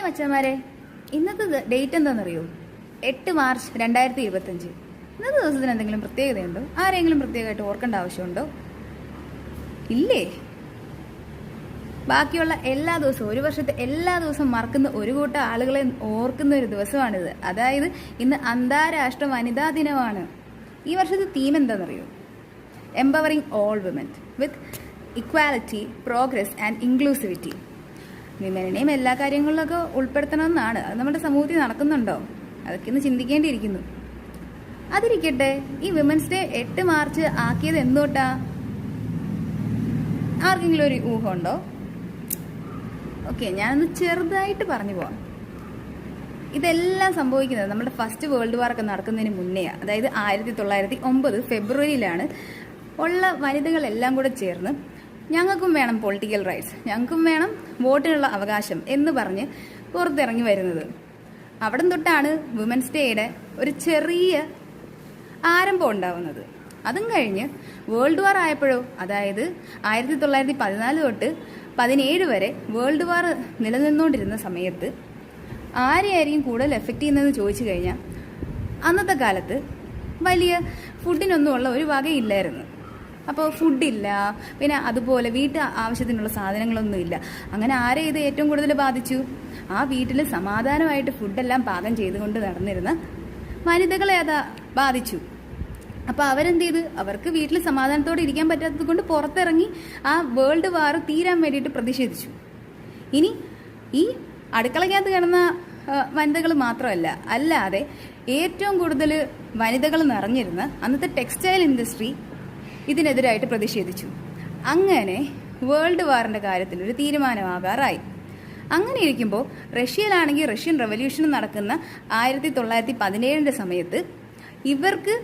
Hi മച്ചന്മാരെ. ഇന്നത്തെ date എന്താണെന്നറിയോ എട്ട് മാർച്ച് രണ്ടായിരത്തി ഇരുപത്തഞ്ച് ഇന്നത്തെ ദിവസത്തിന് എന്തെങ്കിലും പ്രത്യേകതയുണ്ടോ? ആരെങ്കിലും പ്രത്യേകമായിട്ട് ഓർക്കേണ്ട ആവശ്യമുണ്ടോ? ഇല്ലേ? ബാക്കിയുള്ള എല്ലാ ദിവസവും ഒരു വർഷത്തെ എല്ലാ ദിവസവും മറക്കുന്ന ഒരു കൂട്ടം ആളുകളെ ഓർക്കുന്ന ഒരു ദിവസമാണിത്. അതായത് ഇന്ന് അന്താരാഷ്ട്ര വനിതാ ദിനമാണ്. ഈ വർഷത്തെ തീം എന്താണെന്നറിയോ empowering all women with equality progress and inclusivity വിമനെയും എല്ലാ കാര്യങ്ങളിലൊക്കെ ഉൾപ്പെടുത്തണമെന്നാണ്. അത് നമ്മുടെ സമൂഹത്തിൽ നടക്കുന്നുണ്ടോ? അതൊക്കെ ഒന്ന് ചിന്തിക്കേണ്ടിയിരിക്കുന്നു. അതിരിക്കട്ടെ ഈ വിമൻസ് ഡേ എട്ട് മാർച്ച് ആക്കിയത് എന്തുകൊണ്ടാ ആർക്കെങ്കിലും ഒരു ഊഹമുണ്ടോ? ഓക്കെ ഞാനൊന്ന് ചെറുതായിട്ട് പറഞ്ഞു പോവാം. ഇതെല്ലാം സംഭവിക്കുന്നത് നമ്മുടെ ഫസ്റ്റ് വേൾഡ് വാർക്ക് നടക്കുന്നതിന് മുന്നേ അതായത് ആയിരത്തി തൊള്ളായിരത്തി ഒമ്പത് ഫെബ്രുവരിയിലാണ് ഉള്ള വനിതകളെല്ലാം കൂടെ ചേർന്ന് ഞങ്ങൾക്കും വേണം പൊളിറ്റിക്കൽ റൈറ്റ്സ് ഞങ്ങൾക്കും വേണം വോട്ടിനുള്ള അവകാശം എന്ന് പറഞ്ഞ് പുറത്തിറങ്ങി വരുന്നത്. അവിടം തൊട്ടാണ് വുമൻസ് ഡേയുടെ ഒരു ചെറിയ ആരംഭം ഉണ്ടാവുന്നത്. അതും കഴിഞ്ഞ് വേൾഡ് വാർ ആയപ്പോഴോ അതായത് ആയിരത്തി തൊള്ളായിരത്തി പതിനാല് തൊട്ട് പതിനേഴ് വരെ വേൾഡ് വാർ നിലനിന്നുകൊണ്ടിരുന്ന സമയത്ത് ആരെയായിരിക്കും കൂടുതൽ എഫക്റ്റ് ചെയ്യുന്നതെന്ന് ചോദിച്ചു കഴിഞ്ഞാൽ അന്നത്തെ കാലത്ത് വലിയ ഫുഡിനൊന്നുമുള്ള ഒരു വകയില്ലായിരുന്നു. അപ്പോൾ ഫുഡില്ല പിന്നെ അതുപോലെ വീട്ട് ആവശ്യത്തിനുള്ള സാധനങ്ങളൊന്നും ഇല്ല. അങ്ങനെ ആരെ ഇത് ഏറ്റവും കൂടുതൽ ബാധിച്ചു? ആ വീട്ടിൽ സമാധാനമായിട്ട് ഫുഡെല്ലാം പാകം ചെയ്തുകൊണ്ട് നടന്നിരുന്ന വനിതകളെ അതാ ബാധിച്ചു. അപ്പോൾ അവരെന്ത് ചെയ്ത്? അവർക്ക് വീട്ടിൽ സമാധാനത്തോടെ ഇരിക്കാൻ പറ്റാത്തത് കൊണ്ട് പുറത്തിറങ്ങി ആ വേൾഡ് വാർ തീരാൻ വേണ്ടിയിട്ട് പ്രതിഷേധിച്ചു. ഇനി ഈ അടുക്കളയ്ക്കകത്ത് കിടന്ന വനിതകൾ മാത്രമല്ല അല്ലാതെ ഏറ്റവും കൂടുതൽ വനിതകൾ നിറഞ്ഞിരുന്ന അന്നത്തെ ടെക്സ്റ്റൈൽ ഇൻഡസ്ട്രി ഇതിനെതിരായിട്ട് പ്രതിഷേധിച്ചു. അങ്ങനെ വേൾഡ് വാറിന്റെ കാര്യത്തിൽ ഒരു തീരുമാനമാകാറായി. അങ്ങനെ ഇരിക്കുമ്പോൾ റഷ്യയിലാണെങ്കിൽ റഷ്യൻ റവല്യൂഷൻ നടക്കുന്ന ആയിരത്തി തൊള്ളായിരത്തി പതിനേഴിന്റെ സമയത്ത് ഇവർക്ക്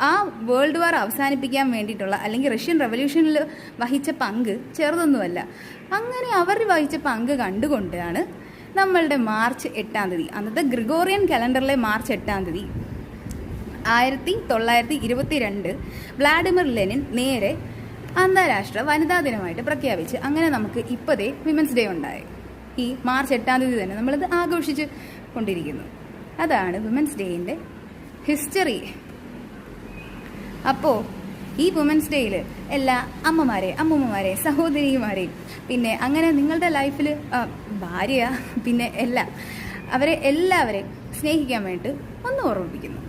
ആ വേൾഡ് വാർ അവസാനിപ്പിക്കാൻ വേണ്ടിയിട്ടുള്ള അല്ലെങ്കിൽ റഷ്യൻ റവല്യൂഷനിൽ വഹിച്ച പങ്ക് ചെറുതൊന്നുമല്ല. അങ്ങനെ അവർ വഹിച്ച പങ്ക് കണ്ടുകൊണ്ടാണ് നമ്മളുടെ മാർച്ച് എട്ടാം തീയതി അന്നത്തെ ഗ്രിഗോറിയൻ കലണ്ടറിലെ മാർച്ച് എട്ടാം തീയതി ആയിരത്തി തൊള്ളായിരത്തി ഇരുപത്തി രണ്ട് വ്ളാഡിമിർ ലെനിൻ നേരെ അന്താരാഷ്ട്ര വനിതാ ദിനമായിട്ട് പ്രഖ്യാപിച്ച് അങ്ങനെ നമുക്ക് ഇപ്പോഴേ വിമൻസ് ഡേ ഉണ്ടായി. ഈ മാർച്ച് എട്ടാം തീയതി തന്നെ നമ്മളിത് ആഘോഷിച്ച് കൊണ്ടിരിക്കുന്നു. അതാണ് വിമൻസ് ഡേയിന്റെ ഹിസ്റ്ററി. അപ്പോൾ ഈ വുമൻസ് ഡേയിൽ എല്ലാ അമ്മമാരെ അമ്മൂമ്മമാരെ സഹോദരിമാരെയും പിന്നെ അങ്ങനെ നിങ്ങളുടെ ലൈഫിൽ ഭാര്യ പിന്നെ എല്ലാം അവരെ എല്ലാവരെയും സ്നേഹിക്കാൻ വേണ്ടിയിട്ട് ഒന്ന് ഓർമ്മിപ്പിക്കുന്നു.